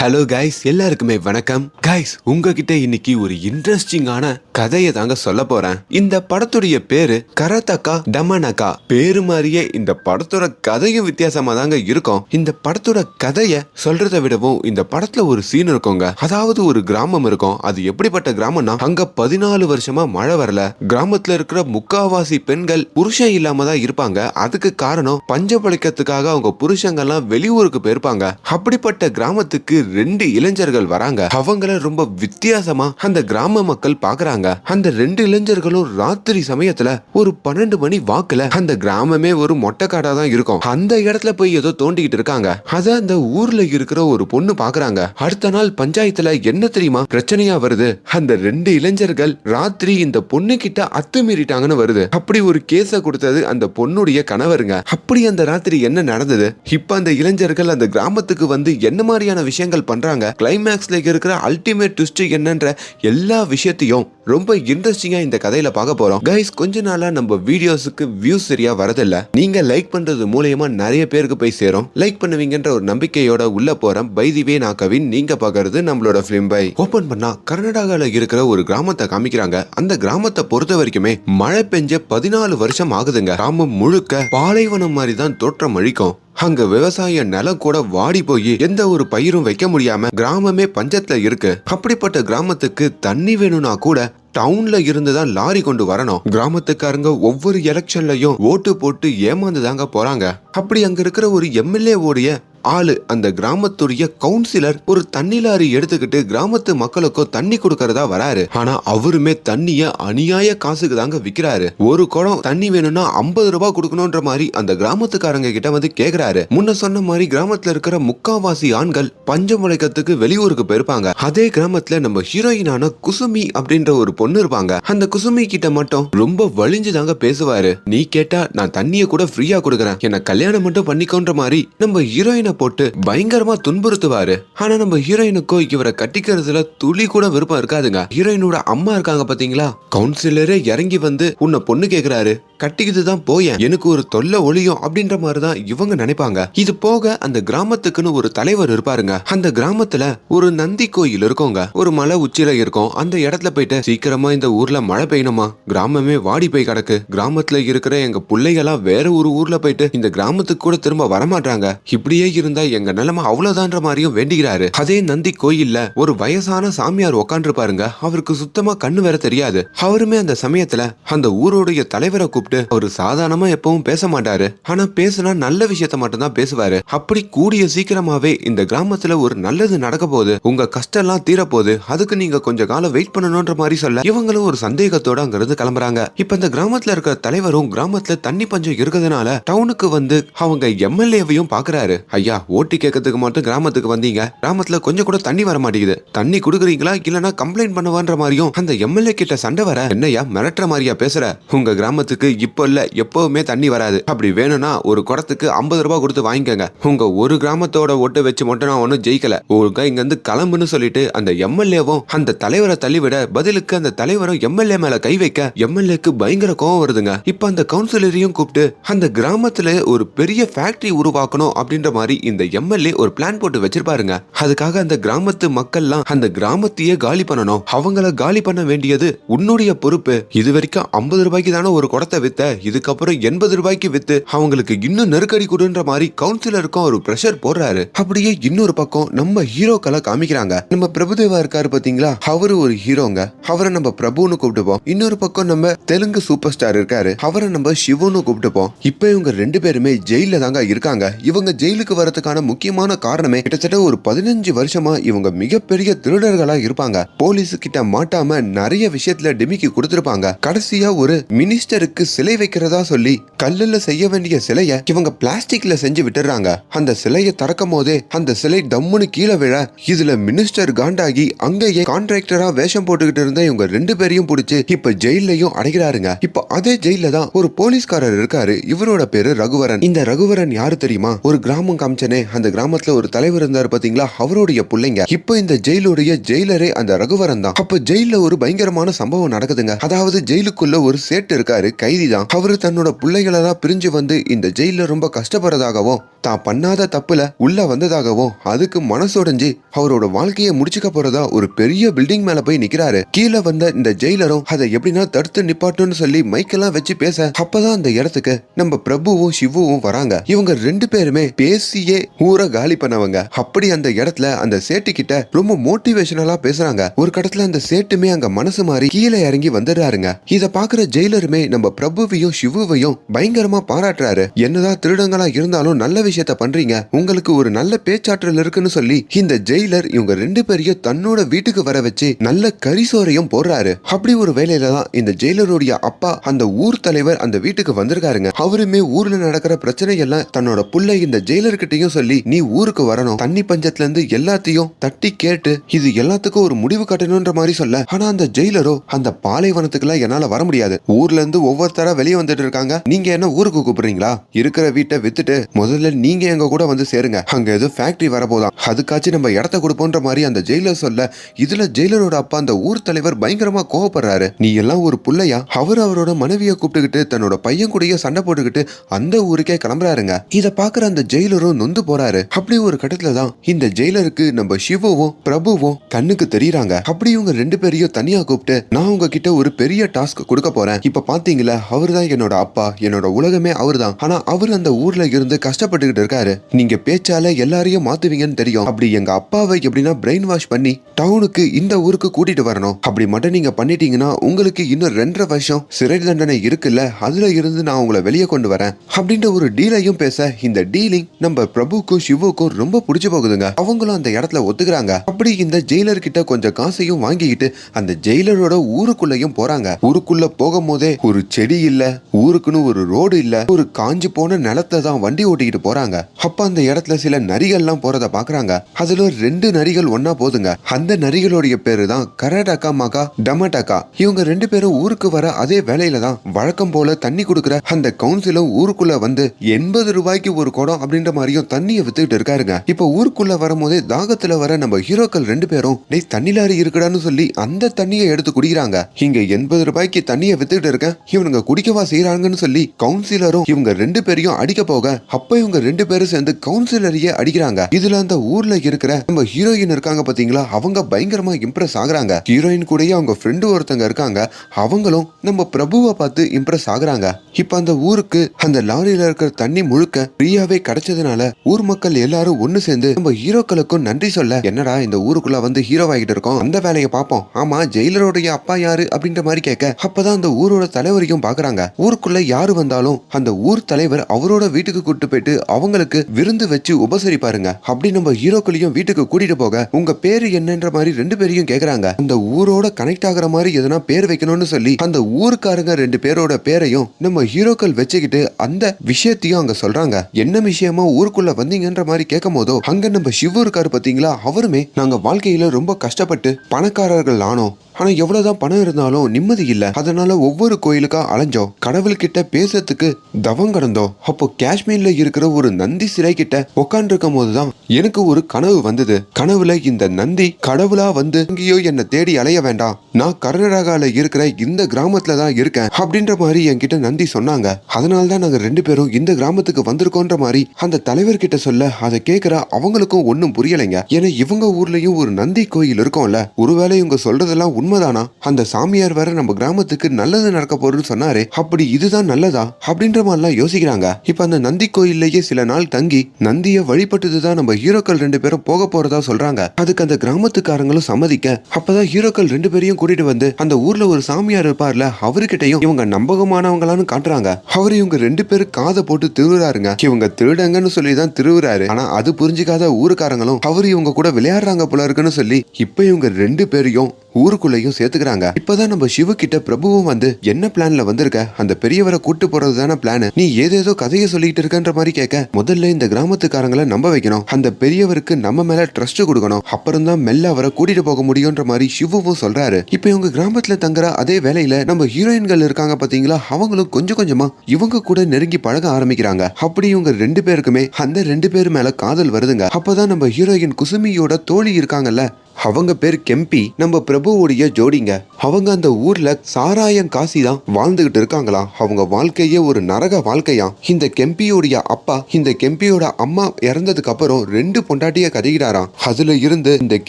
Hello guys எல்லாருக்குமே வணக்கம். Guys உங்ககிட்ட இன்னைக்கு ஒரு இன்ட்ரெஸ்டிங்கான கதையை தாங்க சொல்ல போறேன். இந்த படத்துடைய பேரு கரதக்கா டமனகா பேரு மாதிரியே இந்த படத்தோட கதையும் வித்தியாசமா தாங்க இருக்கும். இந்த படத்தோட கதையை சொல்றதை விடவும் இந்த படத்துல ஒரு சீன் இருக்குங்க. அதாவது ஒரு கிராமம் இருக்கும். அது எப்படிப்பட்ட கிராமம்னா அங்க பதினாலு வருஷமா மழை வரல. கிராமத்துல இருக்கிற முக்காவாசி பெண்கள் புருஷன் இல்லாம தான் இருப்பாங்க. அதுக்கு காரணம் பஞ்ச பழைக்கிறதுக்காக அவங்க புருஷங்கெல்லாம் வெளியூருக்கு போயிருப்பாங்க. அப்படிப்பட்ட கிராமத்துக்கு ரெண்டு இளைஞர்கள் வராங்க. அவங்கள ரொம்ப வித்தியாசமா அந்த கிராம மக்கள் பாக்குறாங்க. அந்த ரெண்டு இளைஞர்களும் ராத்திரி சமயத்துல ஒரு பன்னெண்டு மணி வாக்குல அந்த கிராமமே ஒரு மொட்டைக்காடா தான் இருக்கும். அந்த இடத்துல போய் ஏதோ தோண்டிக்கிட்டு இருக்காங்க. அத அந்த ஊர்ல இருக்கிற ஒரு பொண்ணு பாக்குறாங்க. அடுத்த நாள் பஞ்சாயத்துல என்ன தெரியுமா பிரச்சனையா வருது? அந்த ரெண்டு இளைஞர்கள் ராத்திரி இந்த பொண்ணு கிட்ட அத்துமீறிட்டாங்கன்னு வருது. அப்படி ஒரு கேஸ கொடுத்தது அந்த பொண்ணுடைய கணவருங்க. அப்படி அந்த ராத்திரி என்ன நடந்தது? இப்ப அந்த இளைஞர்கள் அந்த கிராமத்துக்கு வந்து என்ன மாதிரியான விஷயங்கள் பண்றாங்க. கிளைமேக்ஸ்ல இருக்கிற அல்டிமேட் ட்விஸ்ட் என்னன்ற எல்லா விஷயத்தையும் ரொம்ப இன்ட்ரெஸ்டிங்கா இந்த கதையில பார்க்க போறோம். கைஸ் கொஞ்ச நாளா நம்ம வீடியோஸுக்கு வியூஸ் சரியா வரதில்ல. நீங்க லைக் பண்றது மூலியமா நிறைய பேருக்கு போய் சேரும். லைக் பண்ணுவீங்கன்ற ஒரு நம்பிக்கையோட உள்ள போகிறேன் பைதிவே நான் கவின். நீங்க பார்க்கறது நம்மளோட ஃபிலிம் பை ஓப்பன் பண்ணா கர்நாடகாவில் இருக்கிற ஒரு கிராமத்தை காமிக்கிறாங்க. அந்த கிராமத்தை பொறுத்த வரைக்குமே மழை பெஞ்ச பதினாலு வருஷம் ஆகுதுங்க. கிராமம் முழுக்க பாலைவனம் மாதிரி தான் தோற்றம் அழிக்கும். அங்க விவசாய நிலம் கூட வாடி போய் எந்த ஒரு பயிரும் வைக்க முடியாம கிராமமே பஞ்சத்துல இருக்கு. அப்படிப்பட்ட கிராமத்துக்கு தண்ணி வேணும்னா கூட டவுன்ல இருந்து தான் லாரி கொண்டு வரணும். கிராமத்துக்காரங்க ஒவ்வொரு எலெக்ஷன்லயும் ஓட்டு போட்டு ஏமாந்து தாங்க போறாங்க. அப்படி அங்க இருக்கிற ஒரு எம்எல்ஏ உடைய ஆளு அந்த கிராமத்துடைய கவுன்சிலர் ஒரு தண்ணி லாரி எடுத்துக்கிட்டு கிராமத்து மக்களுக்கும் தண்ணி கொடுக்கறதா வராரு. ஆனா அவருமே தண்ணிய அநியாய காசுக்கு தாங்க விக்கிறாரு. ஒரு குடம் தண்ணி வேணும்னா ஐம்பது ரூபாய் கொடுக்கணும்ன்ற மாதிரி அந்த கிராமத்துக்காரங்க கிட்ட வந்து கேக்குறாரு. முன்ன சொன்ன மாதிரி கிராமத்துல இருக்கிற முக்காவாசி ஆண்கள் பஞ்சம் உழைக்கிறதுக்கு வெளியூருக்கு போயிருப்பாங்க. அதே கிராமத்துல நம்ம ஹீரோயினான குசுமி அப்படின்ற ஒரு பொண்ணு இருப்பாங்க. அந்த குசுமி கிட்ட மட்டும் ரொம்ப வலிஞ்சு தாங்க பேசுவாரு. நீ கேட்டா நான் தண்ணிய கூட ஃப்ரீயா கொடுக்கறேன். என்ன கல்யாணம் மட்டும் பண்ணிக்கோன்ற மாதிரி நம்ம ஹீரோயினை போட்டு பயங்கரமா துன்புறுத்துவாரு. ஆனா நம்ம ஹீரோயினுக்கோ இவரை கட்டிக்கிறதுல துளி கூட விருப்பம் இருக்காதுங்க. ஹீரோயினோட அம்மா இருக்காங்க பாத்தீங்களா? கவுன்சிலரே இறங்கி வந்து உன்னை பொண்ணு கேக்குறாரு. கட்டிக்கிட்டு தான் போயேன். எனக்கு ஒரு தொல்லை ஒளியும் அப்படின்ற மாதிரி தான் இவங்க நினைப்பாங்க. இது போக அந்த கிராமத்துக்குன்னு ஒரு தலைவர் இருப்பாருங்க. அந்த கிராமத்துல ஒரு நந்தி கோயில் இருக்கோங்க. ஒரு மலை உச்சில இருக்கும். அந்த இடத்துல போயிட்டு சீக்கிரம் இந்த ஊர்ல மழை பெய்யணுமா? கிராமமே வாடி போய் கிடக்கு. கிராமத்துல இருக்கிற எங்க பிள்ளைகளாம் வேற ஒரு ஊர்ல போயிட்டு இந்த கிராமத்துக்கு கூட திரும்ப வரமாட்டாங்க இப்படியே இருந்தா எங்க நிலைமை அவ்வளவுதான்ற மாதிரியும் வேண்டிக்கிறாரு. அதே நந்தி கோயில்ல ஒரு வயசான சாமியார் உட்காந்து பாருங்க அவருக்கு சுத்தமா கண்ணு வேற தெரியாது. அவருமே அந்த சமயத்துல அந்த ஊருடைய தலைவரை கூப்பிட்டு அவரு சாதாரணமா எப்பவும் பேச மாட்டாரு. ஆனா பேசுனா நல்ல விஷயத்த மட்டும் தான் பேசுவாரு. அப்படி கூடிய சீக்கிரமாவே இந்த கிராமத்துல ஒரு நல்லது நடக்க போகுது. உங்க கஷ்டம் எல்லாம் தீரப்போகுது. அதுக்கு நீங்க கொஞ்ச காலம் வெயிட் பண்ணணும்ன்ற மாதிரி சொல்ல இவங்களும் ஒரு சந்தேகத்தோட அங்கிருந்து கிளம்புறாங்க. இப்ப இந்த கிராமத்துல இருக்கிற தலைவரும் கிராமத்துல தண்ணி பஞ்சம் இருக்கிறதுனால டவுனுக்கு வந்து அவங்க எம்எல்ஏவையும் பாக்குறாரு. ஐயா ஓட்டு கேட்கறதுக்கு மட்டும் கிராமத்துக்கு வந்தீங்க. கிராமத்துல கொஞ்சம் கூட தண்ணி வர மாட்டேங்குது. தண்ணி குடுக்குறீங்களா இல்லனா கம்ப்ளைண்ட் பண்ணுவான்ற மாதிரியும் அந்த எம்எல்ஏ கிட்ட சண்டை வர என்னையா மிரட்டுற மாதிரியா பேசுற? உங்க கிராமத்துக்கு இப்போ இல்ல எப்பவுமே தண்ணி வராது. அப்படி வேணும்னா ஒரு குடத்துக்கு ஐம்பது ரூபாய் கொடுத்து வாங்கிக்கோங்க. உங்க ஒரு கிராமத்தோட ஓட்டு வச்சு மட்டும் நான் ஒன்றும் ஜெயிக்கல. ஒழுங்கா இங்க இருந்து கிளம்புன்னு சொல்லிட்டு அந்த எம்எல்ஏவும் அந்த தலைவரை தள்ளிவிட பதிலுக்கு அந்த தலைவரும் எம்எல்ஏ மேல கை வைக்க எம்எல்ஏக்கு பயங்கர கோவம் வருதுங்க. இப்ப அந்த கவுன்சிலரையும் கூப்பிட்டு அந்த கிராமத்துல ஒரு பெரிய ஃபேக்டரி உருவாக்கணும் அப்படின்ற மாதிரி இந்த எம்எல்ஏ ஒரு பிளான் போட்டு வச்சிருப்பாருங்க. அதுக்காக அந்த கிராமத்து மக்கள்லாம் அந்த கிராமத்தையே காலி பண்ணணும். அவங்கள காலி பண்ண வேண்டியது உன்னுடைய பொறுப்பு. இது வரைக்கும் ஐம்பது ரூபாய்க்கு தானே ஒரு குடத்தை வித்த இதுக்கப்புறம் எண்பது ரூபாய்க்கு வித்து அவங்களுக்கு இன்னும் நெருக்கடி கொடுன்ற மாதிரி கவுன்சிலருக்கும் ஒரு பிரஷர் போடுறாரு. அப்படியே இன்னொரு பக்கம் நம்ம ஹீரோக்களை காமிக்கிறாங்க. நம்ம பிரபுதேவா இருக்காரு பாத்தீங்களா? அவரு ஒரு ஹீரோங்க அவரை நம்ம பிரபுன்னு கூப்பிட்டுப்போம். இன்னொரு பக்கம் நம்ம தெலுங்கு சூப்பர் ஸ்டார் இருக்காரு. அவரை நம்ம சிவன்னு கூப்பிட்டுப்போம். இப்ப இவங்க ரெண்டு பேருமே ஜெயில தாங்க இருக்காங்க. இவங்க ஜெயிலுக்கு வரதுக்கான முக்கியமான காரணமே கிட்டத்தட்ட ஒரு பதினஞ்சு வருஷமா இவங்க மிகப்பெரிய திருடர்களா இருப்பாங்க. போலீஸ் கிட்ட மாட்டாம நிறைய விஷயத்துல டிமிக்கி கொடுத்திருப்பாங்க. கடைசியா ஒரு மினிஸ்டருக்கு சிலை வைக்கிறதா சொல்லி கல்லுல செய்ய வேண்டிய சிலைய இவங்க பிளாஸ்டிக்ல செஞ்சு விட்டுறாங்க அந்த சிலையை திறக்கும் போதே அந்த சிலை டம்முன்னு கீழே விழ இதுல மினிஸ்டர் காண்டாகி அங்கேயே கான்ட்ராக்டரா வேஷம் போட்டுக்கிட்டு இருந்த இவங்க ரெண்டு பேரையும் பிடிச்சு இப்ப ஜெயிலையும் அடைகிறாருங்க. இப்ப அதே ஜெயில தான் ஒரு போலீஸ்காரர் இருக்காரு. இவரோட பேரு ரகுவரன். இந்த ரகுவரன் யாரு தெரியுமா? ஒரு கிராமம் காமிச்சனே. அந்த கிராமத்துல ஒரு தலைவர் இருந்தாரு பாத்தீங்களா? அவருடைய பிள்ளைங்க. இப்போ இந்த ஜெயிலுடைய ஜெயிலரே அந்த ரகுவரன் தான். அப்ப ஜெயில ஒரு பயங்கரமான சம்பவம் நடக்குதுங்க. அதாவது ஜெயிலுக்குள்ள ஒரு சேட்டு இருக்காரு கைதி தான் அவரு தன்னோட பிள்ளைகளெல்லாம் பிரிஞ்சு வந்து இந்த ஜெயில ரொம்ப கஷ்டப்படுறதாகவும் தான் பண்ணாத தப்புல உள்ள வந்ததாகவும் அதுக்கு மனசுடைஞ்சு அவரோட வாழ்க்கையை முடிச்சுக்க போறதா ஒரு பெரிய பில்டிங் மேல போய் நிக்கிறாரு. கீழே வந்து இந்த ஜெயிலரும் அதை எப்படின்னா தடுத்து நிப்பாட்டுன்னு சொல்லி மைக்கெல்லாம் வச்சு பேச அப்பதான் அந்த இடத்துக்கு நம்ம பிரபுவும் சிவுவும் வராங்க. இவங்க ரெண்டு பேருமே பேசியே ஊரை காலி பண்ணவங்க. அப்படி அந்த இடத்துல அந்த சேட்டு கிட்ட ரொம்ப மோட்டிவேஷனலா பேசுறாங்க. ஒரு கடத்துல அந்த சேட்டுமே அங்க மனசு மாறி கீழே இறங்கி வந்துடுறாருங்க. இத பாக்குற ஜெயிலருமே நம்ம பிரபுவையும் சிவுவையும் பயங்கரமா பாராட்டுறாரு. என்னதான் திருடங்களா இருந்தாலும் நல்ல விஷயத்த பண்றீங்க. உங்களுக்கு ஒரு நல்ல பேச்சாற்றல் இருக்குன்னு சொல்லி இந்த ஜெயிலர் இவங்க ரெண்டு பேரையும் தன்னோட வீட்டுக்கு வர வச்சு நல்ல கரிசோரையும் போடுறாரு அப்படி ஒரு வேலையில தான் இந்த ஜெயிலருடைய அப்பா அந்த ஊர் தலைவர் அந்த வீட்டுக்கு வந்திருக்காருங்க. அவருமே ஊர்ல நடக்கிற பிரச்சனை எல்லாம் தன்னோட புள்ள இந்த ஜெயிலர்கிட்டயும் சொல்லி நீ ஊருக்கு வரணும். தண்ணி பஞ்சத்துல இருந்து எல்லாத்தையும் தட்டி கேட்டு இது எல்லாத்துக்கும் ஒரு முடிவு கட்டணும்ன்ற மாதிரி சொல்ல. ஆனா அந்த ஜெயிலரோ அந்த பாலைவனத்துக்குலாம் என்னால வர முடியாது. ஊர்ல இருந்து ஒவ்வொருத்தரா வெளியே வந்துட்டு இருக்காங்க. நீங்க என்ன ஊருக்கு கூப்பிடுறீங்களா? இருக்கிற வீட்டை வித்துட்டு முதல்ல நீங்க எங்க கூட வந்து சேருங்க. அங்க ஏதோ ஃபேக்டரி வரப்போதான். அதுக்காச்சும் நம்ம இடத்த கொடுப்போன்ற மாதிரி அந்த ஜெயிலர் சொல்ல இதுல ஜெயிலரோட அப்பா அந்த ஊர் தலைவர் பயங்கரமா கோவப்படுறாரு. நீ எல்லாம் ஒரு புள்ளையா? அவர் அவரோட மனைவியை கூப்பிட்டுக்கிட்டு தன்னோட பையன் கூடயே சண்டை போட்டுக்கிட்டு அந்த ஊருக்கே கிளம்புறாருங்க. இத பாக்குற அந்த ஜெயிலரும் நொந்து போறாரு. அப்படி ஒரு கட்டத்துல தான் இந்த ஜெயிலருக்கு நம்ம சிவவும் பிரபுவும் கண்ணுக்கு தெரியறாங்க. அப்படி இவங்க ரெண்டு பேரையும் தனியா கூப்பிட்டு நான் உங்ககிட்ட ஒரு பெரிய டாஸ்க் கொடுக்க போறேன். இப்ப பாத்தீங்களா? அவர்தான் என்னோட அப்பா. என்னோட உலகமே அவர்தான் ஆனா அவர் அந்த ஊர்ல இருந்து கஷ்டப்பட்டுக்கிட்டு இருக்காரு. நீங்க பேச்சால எல்லாரையும் மாத்துவீங்கன்னு தெரியும். அப்படி எங்க அப்பாவை எப்படின்னா பிரெயின் வாஷ் பண்ணி டவுனுக்கு இந்த ஊருக்கு கூட்டிட்டு வரணும். அப்படி மட்டும் நீங்க பண்ணிட்டீங்கன்னா உங்களுக்கு இன்னும் ரெண்டரை வருஷம் சிறை தண்டனை இருக்குல்ல? அதுல இருந்து நான் உங்களை வெளியே கொண்டு வரேன். அப்படின்ற ஒரு டீலையும் பேச இந்த டீலிங் நம்ம பிரபுக்கும் சிவுக்கும் ரொம்ப பிடிச்சு போகுதுங்க. அவங்களும் அந்த இடத்துல ஒத்துக்கிறாங்க. அப்படி இந்த ஜெயிலர் கிட்ட கொஞ்சம் காசையும் வாங்கிக்கிட்டு அந்த ஜெயிலரோட ஊருக்குள்ளேயும் போறாங்க. ஊருக்குள்ள போகும்போதே ஒரு செடி இல்ல ஊருக்குன்னு ஒரு ரோடு இல்ல ஒரு காஞ்சு போன நிலத்தை தான் வண்டி ஓட்டிக்கிட்டு போறாங்க. அப்ப அந்த இடத்துல சில நரிகள்லாம் போறத பாக்குறாங்க. அதுல ரெண்டு நரிகள் ஒன்னா போதுங்க. அந்த நரிகளுடைய பேரு தான் கரடாக்கா மகா டமடாக்கா இவங்க ரெண்டு பேரும் ஊருக்கு வர அதே வேலையில தான் வழக்கம் போல தண்ணி கொடுக்குற அந்த கவுன்சிலும் ஊருக்குள்ள வந்து எண்பது ரூபாய்க்கு ஒரு குடம் அப்படின்ற மாதிரியும் தண்ணியை வித்துக்கிட்டு இருக்காருங்க. இப்ப ஊருக்குள்ள வரும்போதே தாகத்துல வர நம்ம ஹீரோக்கள் ரெண்டு பேரும் டேய் தண்ணி லாரி இருக்குடான்னு சொல்லி அந்த தண்ணியை எடுத்து குடிக்கிறாங்க. இங்க எண்பது ரூபாய்க்கு தண்ணியை வித்துக்கிட்டு இருக்கேன். இவனுங்க குடிக்கவா செய்யறாங்கன்னு சொல்லி கவுன்சிலரும் இவங்க ரெண்டு பேரையும் அடிக்க போக அப்ப இவங்க ரெண்டு பேரும் சேர்ந்து கவுன்சிலரையே அடிக்கிறாங்க. இதுல அந்த ஊர்ல இருக்கிற நம்ம ஹீரோயின் இருக்காங்க பாத்தீங்களா? அவங்க பயங்கரமா இம்ப்ரெஸ் ஆகுறாங்க. ஹீரோயின் கூடயே அவங்க ஃப்ரெண்டு ஒருத்தங்க இருக்காங்க அவங்களும் நம்ம பிரபுவை பார்த்து இம்ப்ரெஸ் ஆகுறாங்க. இப்ப அந்த ஊருக்கு அந்த லாரியில இருக்கிற தண்ணி முழுக்க ஃப்ரீயாவே கிடைச்சதுனால ஊர் மக்கள் எல்லாரும் ஒண்ணு சேர்ந்து நம்ம ஹீரோக்களுக்கும் நன்றி சொல்ல என்னடா இந்த ஊருக்குள்ள வந்து ஹீரோ ஆகிட்டு இருக்கோம் அந்த வேலையை பார்ப்போம். ஆமா ஜெயிலருடைய அப்பா யாரு? அப்படின்ற மாதிரி கேட்க அப்பதான் அந்த ஊரோட தலைவரையும் பாக்குறாங்க ஊருக்குள்ள யாரு வந்தாலும் அந்த ஊர் தலைவர் அவரோட வீட்டுக்கு கூட்டு போயிட்டு அவங்களுக்கு விருந்து வச்சு உபசரிப்பாருங்க. அப்படி நம்ம ஹீரோக்களையும் வீட்டுக்கு கூட்டிட்டு போக உங்க பேரு என்னன்ற மாதிரி ரெண்டு பேரையும் கேக்குறாங்க அந்த ஊரோட கனெக்ட் ஆகுற மாதிரி எதனா பேர் வைக்கணும்னு சொல்லி அந்த ஊருக்காரங்க ரெண்டு பேரோட பேரையும் நம்ம ஹீரோக்கள் வச்சுக்கிட்டு அந்த விஷயத்தையும் அங்க சொல்றாங்க. என்ன விஷயமா ஊருக்குள்ள வந்தீங்கன்ற மாதிரி கேட்கும் போதோ அங்க நம்ம சிவ இருக்காரு பாத்தீங்களா? அவருமே நாங்க வாழ்க்கையில ரொம்ப கஷ்டப்பட்டு பணக்காரர்கள் ஆனோம் ஆனா எவ்வளவுதான் பணம் இருந்தாலும் நிம்மதி இல்ல. அதனால ஒவ்வொரு கோயிலுக்கா அலைஞ்சோம். கடவுள்கிட்ட பேசுறதுக்கு தவம் கடந்தோம். அப்போ காஷ்மீர்ல இருக்கிற ஒரு நந்தி சிலை கிட்ட உட்காந்துருக்கும் போதுதான் எனக்கு ஒரு கனவு வந்தது. கனவுல இந்த நந்தி கடவுளா வந்து எங்கேயோ என்னை தேடி அலைய வேண்டாம். நான் கர்நாடகால இருக்கிற இந்த கிராமத்துல தான் இருக்கேன் அப்படின்ற மாதிரி என்கிட்ட நந்தி சொன்னாங்க. அதனால தான் நாங்க ரெண்டு பேரும் இந்த கிராமத்துக்கு வந்திருக்கோன்ற மாதிரி அந்த தலைவர்கிட்ட சொல்ல அதை கேட்கிற அவங்களுக்கும் ஒன்னும் புரியலைங்க. ஏன்னா இவங்க ஊர்லயும் ஒரு நந்தி கோயில் இருக்கும்ல. ஒருவேளை இவங்க சொல்றதெல்லாம் உண்மைதானா? அந்த சாமியார் வேற நம்ம கிராமத்துக்கு நல்லது நடக்க போறேன்னு சொன்னாரு. அப்படி இதுதான் நல்லதா? அப்படின்ற மாதிரிலாம் யோசிக்கிறாங்க. இப்ப அந்த நந்தி கோயில்லையே சில நாள் தங்கி நந்திய வழிபட்டதுதான் நம்ம ஹீரோக்கள் ரெண்டு பேரும் போக போறதா சொல்றாங்க. அதுக்கு அந்த கிராமத்துக்காரங்களும் சம்மதிக்க அப்பதான் ஹீரோக்கள் ரெண்டு பேரையும் கூட்டிட்டு வந்து அந்த ஊர்ல ஒரு சாமியார் இருப்பார்ல அவர்கிட்டயும் இவங்க நம்பகமானவங்களான்னு காட்டுறாங்க. அவர் இவங்க ரெண்டு பேரும் காதை போட்டு திருவுறாருங்க இவங்க திருடங்கன்னு சொல்லி தான் திருவுறாரு. ஆனா அது புரிஞ்சுக்காத ஊருக்காரங்களும் அவர் இவங்க கூட விளையாடுறாங்க போல இருக்குன்னு சொல்லி இப்ப இவங்க ரெண்டு பேரையும் ஊருக்குள்ளேயும் சேர்த்துக்கிறாங்க. இப்பதான் நம்ம சிவ கிட்ட பிரபுவும் வந்து என்ன பிளான்ல வந்திருக்க? அந்த பெரியவரை கூட்டு போறது தானே பிளான்? நீ ஏதேதோ கதையை சொல்லிட்டு இருக்கன்ற மாதிரி கேட்க. முதல்ல இந்த கிராமத்துக்காரங்களை நம்ப வைக்கணும். அந்த பெரியவருக்கு நம்ம மேல ட்ரஸ்ட் கொடுக்கணும். அப்புறம் தான் மெல்ல அவரை கூட்டிட்டு போக முடியும்ன்ற மாதிரி சிவவும் சொல்றாரு. இப்ப இவங்க கிராமத்துல தங்குற அதே வேலையில நம்ம ஹீரோயின்கள் இருக்காங்க பாத்தீங்களா? அவங்களும் கொஞ்சம் கொஞ்சமா இவங்க கூட நெருங்கி பழக ஆரம்பிக்கிறாங்க. அப்படி இவங்க ரெண்டு பேருக்குமே அந்த ரெண்டு பேர் மேல காதல் வருதுங்க. அப்பதான் நம்ம ஹீரோயின் குசுமியோட தோழி இருக்காங்கல்ல அவங்க பேர் கெம்பி. நம்ம பிரபுவுடைய ஜோடிங்க. அவங்க அந்த ஊர்ல சாராயம் காசி தான் வாழ்ந்துகிட்டு இருக்காங்களா? அவங்க வாழ்க்கையே ஒரு நரக வாழ்க்கையாம் இந்த கெம்பியோடைய அப்பா இந்த கெம்பியோட அம்மா இறந்ததுக்கு அப்புறம் ரெண்டு பொண்டாட்டிய கதைகிறாராம் அதுல இருந்து இந்த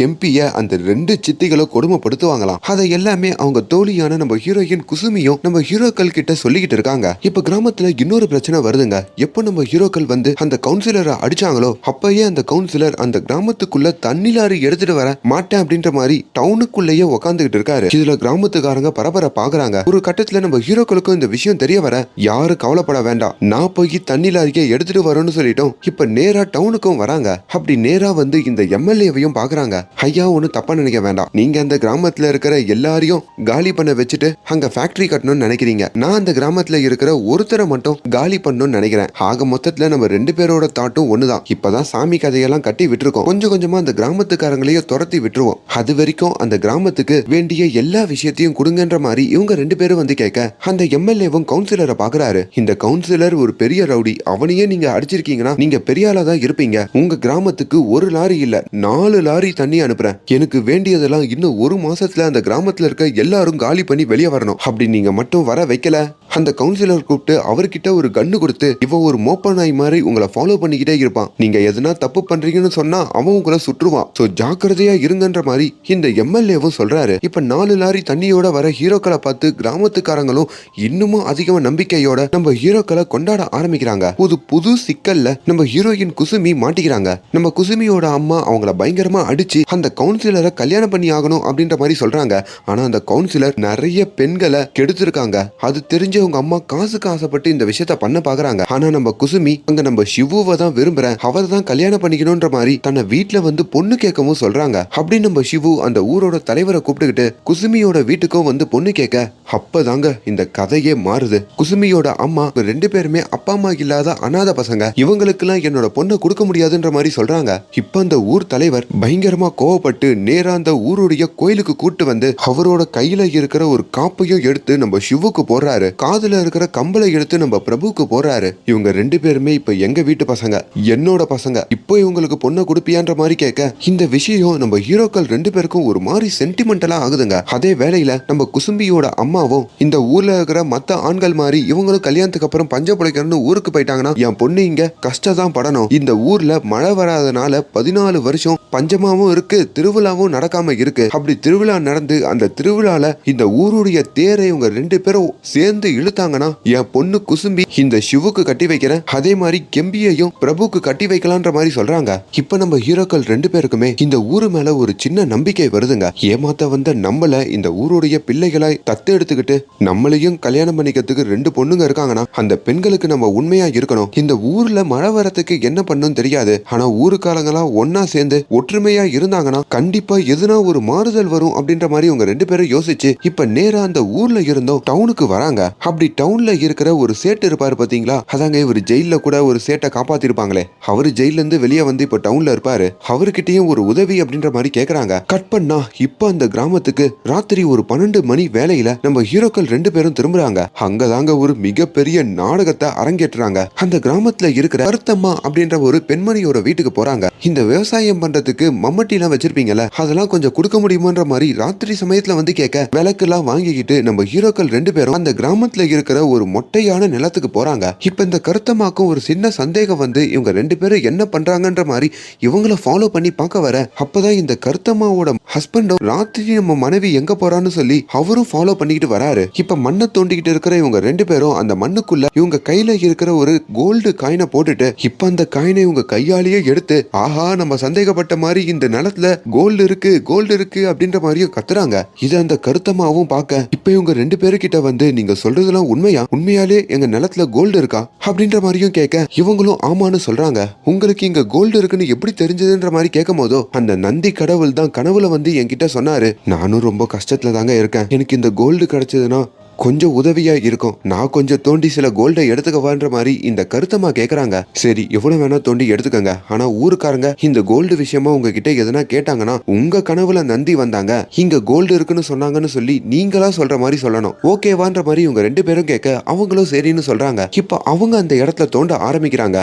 கெம்பிய அந்த ரெண்டு சித்திகளை கொடுமைப்படுத்துவாங்களாம் அதை எல்லாமே அவங்க தோழியான நம்ம ஹீரோயின் குசுமியும் நம்ம ஹீரோக்கள் கிட்ட சொல்லிக்கிட்டு இருக்காங்க. இப்ப கிராமத்துல இன்னொரு பிரச்சனை வருதுங்க. எப்போ நம்ம ஹீரோக்கள் வந்து அந்த கவுன்சிலரை அடிச்சாங்களோ அப்பயே அந்த கவுன்சிலர் அந்த கிராமத்துக்குள்ள தண்ணி லாரி எடுத்துட்டு வர மாட்டேன் அப்படின்ற மாதிரி டவுனுக்குள்ளேயே உக்காந்துகிட்டு இருக்காரு. இதுல கிராமத்துக்காரங்க பரபர பாக்குறாங்க ஒரு கட்டத்துல நம்ம ஹீரோக்களுக்கும் இந்த விஷயம் தெரிய வர யாரும் கவலைப்பட வேண்டாம். நான் போய் தண்ணி லாரியை எடுத்துட்டு வரேன்னு சொல்லிட்டோம் இப்ப நேரா டவுனுக்கும் வராங்க. அப்படி நேரா வந்து இந்த எம்எல்ஏவையும் பாக்குறாங்க. ஐயா ஒன்னும் தப்பா நினைக்க வேண்டாம். நீங்க அந்த கிராமத்துல இருக்கிற எல்லாரையும் காலி பண்ண வச்சுட்டு அங்க ஃபேக்டரி கட்டணும்னு நினைக்கிறீங்க. நான் அந்த கிராமத்துல இருக்கிற ஒருத்தரை மட்டும் காலி பண்ணணும்னு நினைக்கிறேன். ஆக மொத்தத்துல நம்ம ரெண்டு பேரோட தாட்டும் ஒண்ணுதான். இப்பதான் சாமி கதையெல்லாம் கட்டி விட்டுருக்கோம். கொஞ்சம் கொஞ்சமா அந்த கிராமத்துக்காரங்களையே துரத்தி விட்டுருவோம். அது வரைக்கும் அந்த கிராமத்துக்கு வேண்டிய எல்லா விஷயத்தையும் கொடுங்கன்ற மாதிரி இவங்க ரெண்டு பேரும் வந்து கேட்க அந்த எம்எல்ஏவும் கவுன்சிலரை பாக்குறாரு. இந்த கவுன்சிலர் ஒரு பெரிய ரவுடி. அவனையே நீங்க அடிச்சிருக்கீங்கன்னா நீங்க பெரிய ஆளா தான் இருப்பீங்க. உங்க கிராமத்துக்கு ஒரு லாரி இல்ல. நாலு லாரி தண்ணி அனுப்புறேன். எனக்கு வேண்டியதெல்லாம் இன்னும் ஒரு மாசத்துல அந்த கிராமத்துல இருக்க எல்லாரும் காலி பண்ணி வெளியே வரணும். அப்படி நீங்க மட்டும் வர வைக்கல. அந்த கவுன்சிலர் கூப்பிட்டு அவர்கிட்ட ஒரு கண்ணு கொடுத்து இவ ஒரு மோப்ப நாய் மாதிரி உங்களை ஃபாலோ பண்ணிக்கிட்டே இருப்பான். நீங்க எதுனா தப்பு பண்றீங்கன்னு சொன்னா அவன் உங்களை சுற்றுவான் சோ ஜாக்கிரதையா இருங்கன்ற மாதிரி இந்த எம்எல்ஏவும் சொல்றாரு. இப்ப நாலு லாரி தண்ணியோட வர ஹீரோக்களை பார்த்து கிராமத்துக்காரங்களும் இன்னமும் அதிகமா நம்பிக்கையோட நம்ம ஹீரோக்களை கொண்டாட ஆரம்பிக்கிறாங்க. ஒரு புது சிக்கல்ல நம்ம ஹீரோயின் குசுமி மாட்டிக்கிறாங்க. நம்ம குசுமியோட அம்மா அவங்கள பயங்கரமா அடிச்சு அந்த கவுன்சிலரை கல்யாணம் பண்ணி ஆகணும் அப்படின்ற மாதிரி சொல்றாங்க. ஆனா அந்த கவுன்சிலர் நிறைய பெண்களை கெடுத்திருக்காங்க. அது தெரிஞ்ச உங்க அம்மா காசுக்கு ஆசைப்பட்டு இந்த விஷயத்த பண்ண பாக்குறாங்க. ஆனா நம்ம குசுமி அங்க நம்ம சிவுவை தான் விரும்புறேன். அவரை தான் கல்யாணம் பண்ணிக்கணும்ன்ற மாதிரி தன்னை வீட்ல வந்து பொண்ணு கேட்கவும் சொல்றாங்க. அப்படி நம்ம சிவு அந்த ஊரோட தலைவரை கூப்பிட்டுக்கிட்டு குசுமியோட வீட்டுக்கும் வந்து பொண்ணு கேட்க அப்பதாங்க இந்த கதையே மாறுது. குசுமியோட அம்மா ரெண்டு பேருமே அப்பா அம்மா இல்லாத அனாத பசங்க. இவங்களுக்கு எல்லாம் என்னோட பொண்ணை கொடுக்க முடியாதுன்ற மாதிரி சொல்றாங்க. இப்ப அந்த ஊர் தலைவர் பயங்கரமா கோவப்பட்டு நேரா அந்த ஊருடைய கோயிலுக்கு கூட்டு வந்து அவரோட கையில இருக்கிற ஒரு காப்பையும் எடுத்து நம்ம சிவுக்கு போடுறாரு. காதுல இருக்கிற கம்பளை எடுத்து நம்ம பிரபுக்கு போறாரு. இவங்க ரெண்டு பேருமே இப்ப எங்க வீட்டு பசங்க? என்னோட பசங்க. இப்போ இவங்களுக்கு பொண்ணை கொடுப்பியான்ற மாதிரி கேட்க இந்த விஷயம் நம்ம ஹீரோக்கள் ரெண்டு பேருக்கும் ஒரு மாதிரி சென்டிமெண்டலா ஆகுதுங்க. அதே வேளையில நம்ம குசும்பியோட அம்மாவும் இந்த ஊர்ல இருக்கிற மத்த ஆண்கள் மாதிரி இவங்களும் கல்யாணத்துக்கு அப்புறம் பஞ்ச பிழைக்கணும்னு ஊருக்கு போயிட்டாங்கன்னா என் பொண்ணு இங்க கஷ்டம் தான் படணும். இந்த ஊர்ல மழை வராதனால பதினாலு வருஷம் பஞ்சமாவும் இருக்கு திருவிழாவும் நடக்காம இருக்கு. அப்படி திருவிழா நடந்து அந்த திருவிழால இந்த ஊருடைய தேரை இவங்க ரெண்டு பேரும் சேர்ந்து இழுத்தாங்கன்னா என் பொண்ணு குசும்பி இந்த சிவுக்கு கட்டி வைக்கிறேன் அதே மாதிரி கெம்பியையும் பிரபுக்கு கட்டி வைக்கலான்ற மாதிரி சொல்றாங்க. இப்ப நம்ம ஹீரோக்கள் ரெண்டு பேருக்குமே இந்த ஊரு மேல ஒரு சின்ன நம்பிக்கை வருதுங்க. ஏமாத்த வந்த நம்மள இந்த ஊருடைய பிள்ளைகளை தத்து எடுத்துக்கிட்டு நம்மளையும் கல்யாணம் பண்ணிக்கிறதுக்கு ரெண்டு பொண்ணுங்க இருக்காங்கன்னா அந்த பெண்களுக்கு நம்ம உண்மையா இருக்கணும். இந்த ஊர்ல மழை வரத்துக்கு என்ன பண்ணும் தெரியாது. ஆனா ஊருக்காரங்களா ஒன்னா சேர்ந்து ஒற்றுமையா இருந்தாங்கன்னா கண்டிப்பா எதுனா ஒரு மாறுதல் வரும் அப்படின்ற மாதிரி இவங்க ரெண்டு பேரும் யோசிச்சு இப்ப நேரா அந்த ஊர்ல இருந்தோம் டவுனுக்கு வராங்க. அப்படி டவுன்ல இருக்கிற ஒரு சேட்டு இருப்பாரு பாத்தீங்களா? அதாங்க இவர் ஜெயில கூட ஒரு சேட்டை காப்பாத்திருப்பாங்களே. அவரு ஜெயில இருந்து வெளியே வந்து இப்ப டவுன்ல இருப்பாரு. அவர்கிட்டயும் ஒரு உதவி அப்படின்ற மாதிரி கேக்குறாங்க. கட் பண்ணா இப்ப அந்த கிராமத்துக்கு ராத்திரி ஒரு பன்னெண்டு மணி வேலையில நம்ம ஹீரோக்கள் ரெண்டு பேரும் திரும்புறாங்க. அங்கதாங்க ஒரு மிகப்பெரிய நாடகத்தை அரங்கேற்றுறாங்க. அந்த கிராமத்துல இருக்கிற கருத்தம்மா அப்படின்ற ஒரு பெண்மணியோட வீட்டுக்கு போறாங்க. இந்த விவசாயம் பண்றதுக்கு மம்மட்டி எல்லாம் வச்சிருப்பீங்கல்ல அதெல்லாம் கொஞ்சம் கொடுக்க முடியுமான்ற மாதிரி ராத்திரி சமயத்துல வந்து கேட்க விளக்கெல்லாம் வாங்கிக்கிட்டு நம்ம ஹீரோக்கள் ரெண்டு பேரும் அந்த கிராமத்துல இருக்கிற ஒரு மொட்டையான நிலத்துக்கு போறாங்க. இப்ப இந்த கருத்தமாக்கும் ஒரு சின்ன சந்தேகம் வந்து இவங்க ரெண்டு பேரும் என்ன பண்றாங்கன்ற மாதிரி இவங்கள ஃபாலோ பண்ணி பார்க்க வர அப்பதான் இந்த கருத்தம்மாவோட ஹஸ்பண்டும் ராத்திரி நம்ம மனைவி எங்க போறான்னு சொல்லி அவரும் ஃபாலோ பண்ணிக்கிட்டு வராரு. இப்ப மண்ணை தோண்டிக்கிட்டு இருக்கிற இவங்க ரெண்டு பேரும் அந்த மண்ணுக்குள்ள இவங்க கையில இருக்கிற ஒரு கோல்டு காயினை போட்டுட்டு இப்ப அந்த காயினை இவங்க கையாலேயே எடுத்து ஆஹா நம்ம சந்தேகப்பட்ட மாதிரி இந்த நிலத்துல கோல்டு இருக்கு கோல்டு இருக்கு அப்படின்ற மாதிரியும் கத்துறாங்க. இது அந்த கருத்தமாவும் பார்க்க இப்ப இவங்க ரெண்டு பேருக்கிட்ட வந்து நீங்க சொல்றதெல்லாம் உண்மையா? உண்மையாலே எங்க நிலத்துல கோல்டு இருக்கா? அப்படின்ற மாதிரியும் கேட்க இவங்களும் ஆமான்னு சொல்றாங்க. உங்களுக்கு இங்க கோல்டு இருக்குன்னு எப்படி தெரிஞ்சதுன்ற மாதிரி கேட்கும் போதோ அந்த நந்தி கடவுள் கடவுள் தான் கனவுல வந்து என்கிட்ட சொன்னாரு. நானும் ரொம்ப கஷ்டத்துல தாங்க இருக்கேன். எனக்கு இந்த கோல்டு கிடைச்சதுன்னா கொஞ்சம் உதவியா இருக்கும். நான் கொஞ்சம் தோண்டி சில கோல்டை எடுத்துக்கவான்ற மாதிரி இந்த கருத்தமா கேக்குறாங்க. சரி எவ்வளவு வேணா தோண்டி எடுத்துக்கங்க. ஆனா ஊருக்காரங்க இந்த கோல்டு விஷயமா உங்ககிட்ட எதனா கேட்டாங்கன்னா உங்க கனவுல நந்தி வந்தாங்க. இங்க கோல்டு இருக்குன்னு சொன்னாங்கன்னு சொல்லி நீங்களா சொல்ற மாதிரி சொல்லணும். ஓகேவான்ற மாதிரி இவங்க ரெண்டு பேரும் கேட்க அவங்களும் சரின்னு சொல்றாங்க. இப்போ அவங்க அந்த இடத்துல தோண்ட ஆரம்பிக்கிறாங்க.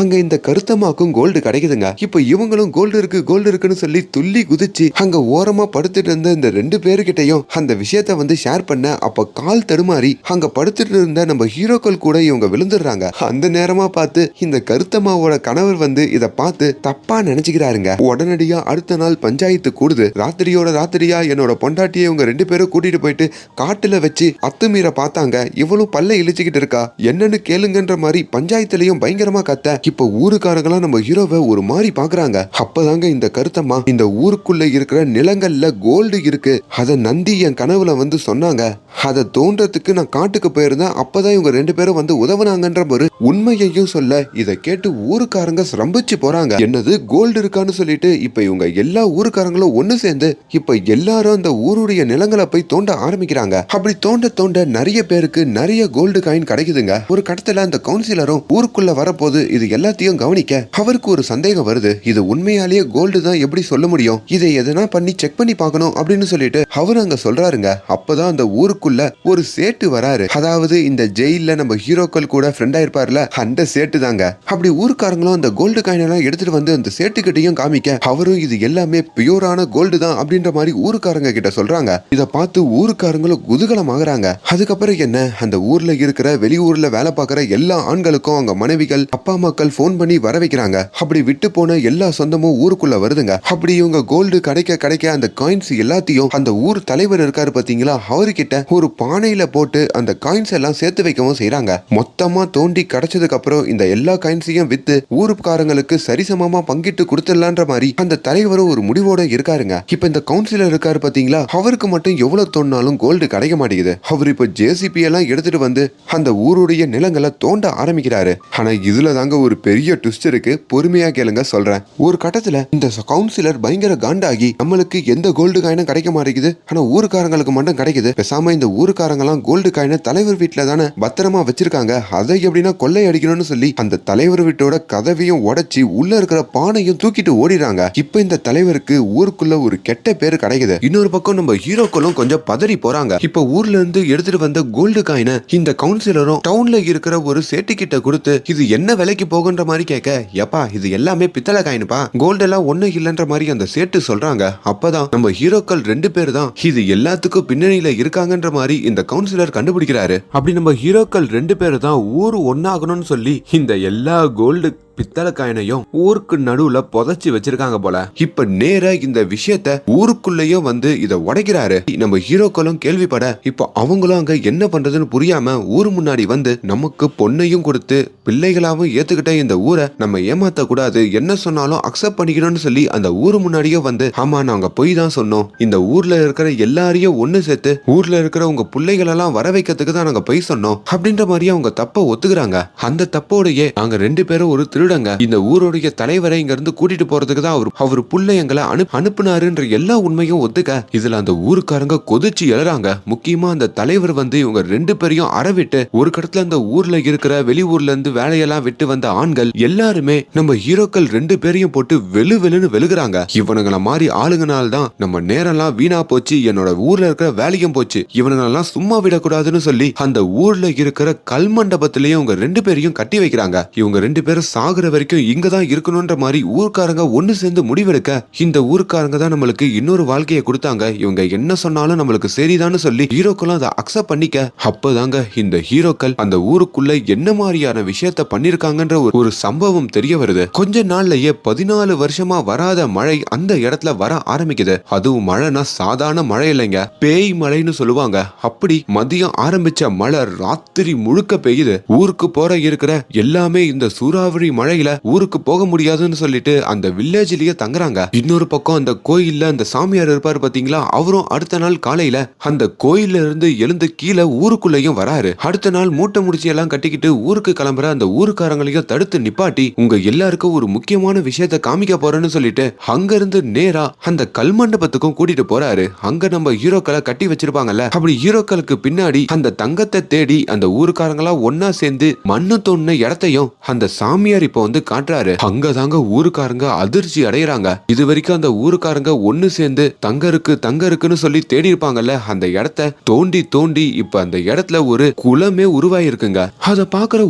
அங்க இந்த கருத்தமாக்கும் கோல்டு கிடைக்குதுங்க. இப்போ இவங்களும் கோல்டு இருக்கு கோல்டு இருக்குன்னு சொல்லி துள்ளி குதிச்சு அங்க ஓரமா படுத்துட்டு இருந்த இந்த ரெண்டு பேருக்கிட்டையும் அந்த விஷயத்த வந்து ஷேர் பண்ண அப்ப கால் தடுமாறி அங்க படுத்துட்டு இருந்த நம்ம ஹீரோக்கள் கூட இவங்க விழுந்துடுறாங்க. அந்த நேரமா பார்த்து இந்த கருத்தம்மாவோட கணவர் வந்து இத பார்த்து தப்பா நினைச்சுக்கிறாருங்க. உடனடியா அடுத்த நாள் பஞ்சாயத்து கூடுது. ராத்திரியோட ராத்திரியா என்னோட பொண்டாட்டியை இவங்க ரெண்டு பேரும் கூட்டிட்டு போயிட்டு காட்டுல வச்சு அத்துமீற பார்த்தாங்க. இவளும் பல்ல இழிச்சுக்கிட்டு இருக்கா. என்னன்னு கேளுங்கன்ற மாதிரி பஞ்சாயத்துலயும் பயங்கரமா கத்த இப்போ ஊருக்காரங்களாம் நம்ம ஹீரோவை ஒரு மாதிரி பாக்குறாங்க அப்பதாங்க இந்த கருத்தம்மா இந்த ஊருக்குள்ள இருக்கிற நிலங்கள்ல கோல்டு இருக்கு. அத நந்தி என் கனவுல வந்து சொன்னாங்க. அதை தோன்றதுக்கு நான் காட்டுக்கு போயிருந்தேன். அப்பதான் இவங்க ரெண்டு பேரும் வந்து உதவுனாங்கன்ற ஒரு உண்மையையும் சொல்ல இதை கேட்டு ஊருக்காரங்க சிரம்பிச்சு போறாங்க. என்னது கோல்டு இருக்கான்னு சொல்லிட்டு இப்ப இவங்க எல்லா ஊருக்காரங்களும் ஒண்ணு சேர்ந்து இப்ப எல்லாரும் அந்த ஊருடைய நிலங்களை போய் தோண்ட ஆரம்பிக்கிறாங்க. அப்படி தோண்ட தோண்ட நிறைய பேருக்கு நிறைய கோல்டு காயின் கிடைக்குதுங்க. ஒரு கடத்துல அந்த கவுன்சிலரும் ஊருக்குள்ள வரப்போது இது எல்லாத்தையும் கவனிக்க அவருக்கு ஒரு சந்தேகம் வருது. இது உண்மையாலேயே கோல்டு தான் எப்படி சொல்ல முடியும்? இதை எதனா பண்ணி செக் பண்ணி பார்க்கணும் அப்படின்னு சொல்லிட்டு அவர் அங்க சொல்றாருங்க. அப்பதான் அந்த ஊருக்குள்ள ஒரு சேட்டு வராரு. அதாவது இந்த ஜெயில நம்ம ஹீரோக்கள் கூட ஃப்ரெண்டா இருப்பார்ல அந்த சேட்டு தாங்க. அப்படி ஊருக்காரங்களும் அந்த கோல்டு காயின் எல்லாம் எடுத்துட்டு வந்து அந்த சேட்டுக்கிட்டையும் காமிக்க அவரும் இது எல்லாமே பியூரான கோல்டு தான் அப்படின்ற மாதிரி ஊருக்காரங்க கிட்ட சொல்றாங்க. இதை பார்த்து ஊருக்காரங்களும் குதூகலம் ஆகுறாங்க. அதுக்கப்புறம் என்ன? அந்த ஊர்ல இருக்கிற வெளியூர்ல வேலை பார்க்குற எல்லா ஆண்களுக்கும் அவங்க மனைவிகள் அப்பா அம்மாக்கள் ஃபோன் பண்ணி வர வைக்கிறாங்க. அப்படி விட்டு போன எல்லா சொந்தமும் ஊருக்குள்ள வருதுங்க. அப்படி இவங்க கோல்டு கிடைக்க கிடைக்க அந்த காயின்ஸ் எல்லாத்தையும் அந்த ஊர் தலைவர் இருக்காரு பாத்தீங்களா? அவர்கிட்ட ஒரு பானையில போட்டு அந்த காயின்ஸ் எல்லாம் சேர்த்து வைக்கவும் செய்யறாங்க மொத்தமா தோண்டி கிடைச்சதுக்கு அப்புறம் இந்த எல்லா காயின்ஸையும் வித்து ஊருக்காரங்களுக்கு சரிசமமா பங்கிட்டு கொடுத்துடலான்ற மாதிரி அந்த தலைவரும் ஒரு முடிவோட இருக்காருங்க. இப்ப இந்த கவுன்சிலர் இருக்காரு பாத்தீங்களா? அவருக்கு மட்டும் எவ்வளவு தோண்டினாலும் கோல்டு கிடைக்க மாட்டேங்குது. அவர் இப்ப ஜேசிபி எல்லாம் எடுத்துட்டு வந்து அந்த ஊருடைய நிலங்களை தோண்ட ஆரம்பிக்கிறாரு. ஆனா இதுல தாங்க ஒரு பெரிய ட்விஸ்ட் இருக்கு. பொறுமையா கேளுங்க சொல்றேன். ஒரு கட்டத்துல இந்த கவுன்சிலர் பயங்கர காண்டாகி நம்மளுக்கு எந்த கோல்டு காயினும் கிடைக்க மாட்டேங்குது. ஆனா ஊருக்காரங்களுக்கு மட்டும் கிடைக்குது. பேசாம இந்த ஊருக்காரங்க எல்லாம் கோல்டு காயினை தலைவர் வீட்டுல தானே பத்திரமா வச்சிருக்காங்க. அதை எப்படின்னா கொள்ளை அடிக்கணும்னு சொல்லி அந்த தலைவர் வீட்டோட கதவையும் உடைச்சி உள்ள இருக்கிற பானையும் தூக்கிட்டு ஓடிடுறாங்க. இப்ப இந்த தலைவருக்கு ஊருக்குள்ள ஒரு கெட்ட பேர் கிடைக்குது. இன்னொரு பக்கம் நம்ம ஹீரோக்களும் கொஞ்சம் பதறி போறாங்க. இப்ப ஊர்ல இருந்து எடுத்துட்டு வந்த கோல்டு காயினை இந்த கவுன்சிலரும் டவுன்ல இருக்கிற ஒரு சேட்டு கிட்ட கொடுத்து இது என்ன விலைக்கு போகுன்ற மாதிரி கேட்க எப்பா இது எல்லாமே பித்தளை காயினுப்பா. கோல்டு எல்லாம் ஒன்னும் இல்லைன்ற மாதிரி அந்த சேட்டு சொல்றாங்க. அப்பதான் நம்ம ஹீரோக்கள் ரெண்டு பேர் தான் இது எல்லாத்துக்கும் பின்னணியில இருக்காங்கன்ற மாதிரி இந்த கவுன்சிலர் கண்டுபிடிக்கிறாரு. அப்படி நம்ம ஹீரோக்கள் ரெண்டு பேர் தான் ஊர் ஒன்னாகணும்னு சொல்லி இந்த எல்லா கோல்டு பித்தளை காயினையும் ஊருக்கு நடுவுல புதைச்சி வச்சிருக்காங்க போல. இப்ப நேர இந்த விஷயத்த ஊருக்குள்ளயும் வந்து இத உடைக்கிறாரு. நம்ம ஹீரோக்களும் கேள்விப்பட இப்ப அவங்களும் அங்க என்ன பண்றதுன்னு புரியாம ஊர் முன்னாடி வந்து நமக்கு பொண்ணையும் கொடுத்து பிள்ளைகளாவும் ஏத்துக்கிட்ட இந்த ஊரை நம்ம ஏமாத்த கூடாது என்ன சொன்னாலும் அக்செப்ட் பண்ணிக்கணும்னு சொல்லி அந்த ஊர் முன்னாடியே வந்து ஆமா நாங்க போய் தான் சொன்னோம். இந்த ஊர்ல இருக்கிற எல்லாரையும் ஒண்ணு சேர்த்து ஊர்ல இருக்கிற உங்க பிள்ளைகளெல்லாம் வர வைக்கிறதுக்கு தான் நாங்க போய் சொன்னோம். அப்படின்ற மாதிரியே அவங்க தப்ப ஒத்துக்கிறாங்க. அந்த தப்போடையே நாங்க ரெண்டு பேரும் ஒரு திருடங்க. இந்த ஊருடைய தலைவரை இங்க இருந்து கூட்டிட்டு போறதுக்கு தான் அவர் அவர் புள்ள எங்களை அனு அனுப்புனாருன்ற எல்லா உண்மையும் ஒத்துக்க இதுல அந்த ஊருக்காரங்க கொதிச்சு எழறாங்க. முக்கியமா அந்த தலைவர் வந்து இவங்க ரெண்டு பேரையும் அறவிட்டு ஒரு கடத்துல அந்த ஊர்ல இருக்கிற வெளியூர்ல இருந்து வேலையெல்லாம் விட்டு வந்த ஆண்கள் எல்லாருமே நம்ம ஹீரோக்கள் ரெண்டு பேரையும் போட்டு வெளு வெளுன்னு வெளுகிறாங்க. இவனுங்கள மாதிரி ஆளுங்கனால தான் நம்ம நேரம்லாம் வீணா போச்சு என்னோட ஊர்ல இருக்கிற வேலையும் போச்சு. இவனுங்களெல்லாம் சும்மா விடக்கூடாதுன்னு சொல்லி அந்த ஊர்ல இருக்கிற கல் மண்டபத்திலேயே இவங்க ரெண்டு பேரையும் கட்டி வைக்கிறாங்க. இவங்க ரெண்டு பேரும் சாகுற வரைக்கும் இங்க தான் இருக்கணும்ன்ற மாதிரி ஊர்க்காரங்க ஒன்னு சேர்ந்து முடிவெடுக்க இந்த ஊர்க்காரங்க தான் நம்மளுக்கு இன்னொரு வாழ்க்கையை கொடுத்தாங்க. இவங்க என்ன சொன்னாலும் நம்மளுக்கு சரிதான்னு சொல்லி ஹீரோக்களும் அதை அக்செப்ட் பண்ணிக்க அப்பதாங்க இந்த ஹீரோக்கள் அந்த ஊருக்குள்ள என்ன மாதிரியான விஷயம் விஷயத்த பண்ணிருக்காங்கன்ற ஒரு ஒரு சம்பவம் தெரிய வருது. கொஞ்ச நாள்லயே பதினாலு வருஷமா வராத மழை அந்த இடத்துல வர ஆரம்பிக்குது. அதுவும் மழைனா சாதாரண மழை இல்லைங்க. பேய் மழைன்னு சொல்லுவாங்க. அப்படி மதியம் ஆரம்பிச்ச மழை ராத்திரி முழுக்க பெய்யுது. ஊருக்கு போற இருக்கிற எல்லாமே இந்த சூறாவளி மழையில ஊருக்கு போக முடியாதுன்னு சொல்லிட்டு அந்த வில்லேஜ்லயே தங்குறாங்க. இன்னொரு பக்கம் அந்த கோயில்ல அந்த சாமியார் இருப்பாரு பாத்தீங்களா? அவரும் அடுத்த நாள் காலையில அந்த கோயில்ல இருந்து எழுந்து கீழே ஊருக்குள்ளேயும் வராரு. அடுத்த நாள் மூட்டை முடிச்சு எல்லாம் கட்டிக்கிட்டு ஊருக்கு கிளம்புற அந்த ஊருக்காரங்களையும் தடுத்து நிப்பாட்டி உங்க எல்லாருக்கும் ஒரு முக்கியமான விஷயத்த காமிக்க போறேன்னு சொல்லிட்டு அங்க இருந்து நேரா அந்த கல் மண்டபத்துக்கும் கூட்டிட்டு போறாரு. அங்க நம்ம ஹீரோக்களை கட்டி வச்சிருப்பாங்கல்ல அப்படி ஹீரோக்களுக்கு பின்னாடி அந்த தங்கத்தை தேடி அந்த ஊருக்காரங்களா ஒன்னா சேர்ந்து மண்ணு தோணுன இடத்தையும் அந்த சாமியார் இப்ப வந்து காட்டுறாரு. அங்கதாங்க ஊருக்காரங்க அதிர்ச்சி அடையிறாங்க. இது வரைக்கும் அந்த ஊருக்காரங்க ஒன்னு சேர்ந்து தங்க இருக்கு தங்க இருக்குன்னு சொல்லி தேடி இருப்பாங்கல்ல அந்த இடத்த தோண்டி தோண்டி இப்ப அந்த இடத்துல ஒரு குளமே உருவாயிருக்குங்க. அதை பாக்குற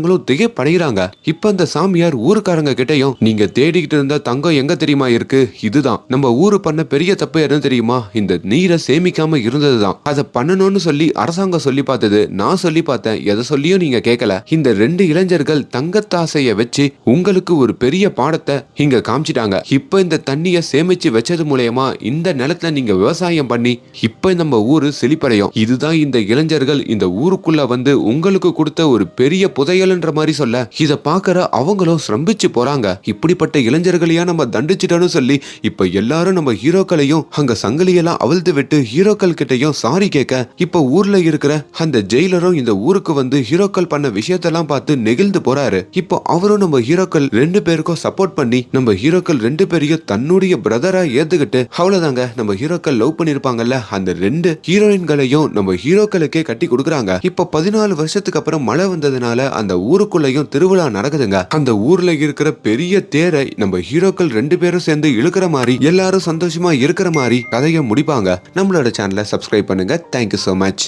ஊருக்காரங்களும் திகைப்படைகிறாங்க இப்ப அந்த சாமியார் ஊருக்காரங்க கிட்டயும் நீங்க தேடிக்கிட்டு இருந்த தங்கம் எங்க தெரியுமா இருக்கு? இதுதான். நம்ம ஊரு பண்ண பெரிய தப்பு என்ன தெரியுமா? இந்த நீரை சேமிக்காம இருந்ததுதான். அதை பண்ணணும்னு சொல்லி அரசாங்கம் சொல்லி பார்த்தது. நான் சொல்லி பார்த்தேன். எதை சொல்லியும் நீங்க கேட்கல இந்த ரெண்டு இளைஞர்கள் தங்கத்தாசைய வச்சு உங்களுக்கு ஒரு பெரிய பாடத்தை இங்க காமிச்சிட்டாங்க. இப்ப இந்த தண்ணிய சேமிச்சு வச்சது மூலயமா இந்த நிலத்துல நீங்க விவசாயம் பண்ணி இப்ப நம்ம ஊரு செழிப்படையும் இதுதான் இந்த இளைஞர்கள் இந்த ஊருக்குள்ள வந்து உங்களுக்கு கொடுத்த ஒரு பெரிய புதையல் புதையல்ன்ற மாதிரி சொல்ல இத பாக்குற அவங்களும் சிரம்பிச்சு போறாங்க. இப்படிப்பட்ட இளைஞர்களையா நம்ம தண்டிச்சிட்டோம்னு சொல்லி இப்ப எல்லாரும் நம்ம ஹீரோக்களையும் அங்க சங்கிலியெல்லாம் அவிழ்த்து விட்டு ஹீரோக்கள் கிட்டயும் சாரி கேட்க இப்ப ஊர்ல இருக்கிற அந்த ஜெயிலரும் இந்த ஊருக்கு வந்து ஹீரோக்கள் பண்ண விஷயத்தெல்லாம் பார்த்து நெகிழ்ந்து போறாரு. இப்போ அவரும் நம்ம ஹீரோக்கள் ரெண்டு பேருக்கும் சப்போர்ட் பண்ணி நம்ம ஹீரோக்கள் ரெண்டு பேரையும் தன்னுடைய பிரதரா ஏத்துக்கிட்டு அவ்வளவுதாங்க நம்ம ஹீரோக்கள் லவ் பண்ணிருப்பாங்கல்ல அந்த ரெண்டு ஹீரோயின்களையும் நம்ம ஹீரோக்களுக்கே கட்டி கொடுக்குறாங்க. இப்ப பதினாலு வருஷத்துக்கு அப்புறம் மழை வந்ததுனால அந்த ஊருக்குள்ளேயும் திருவிழா நடக்குதுங்க. அந்த ஊர்ல இருக்கிற பெரிய தேரை நம்ம ஹீரோக்கள் ரெண்டு பேரும் சேர்ந்து இழுக்கிற மாதிரி எல்லாரும் சந்தோஷமா இருக்கிற மாதிரி கதையை முடிப்பாங்க. நம்மளோட சேனலை சப்ஸ்கிரைப் பண்ணுங்க. Thank you so much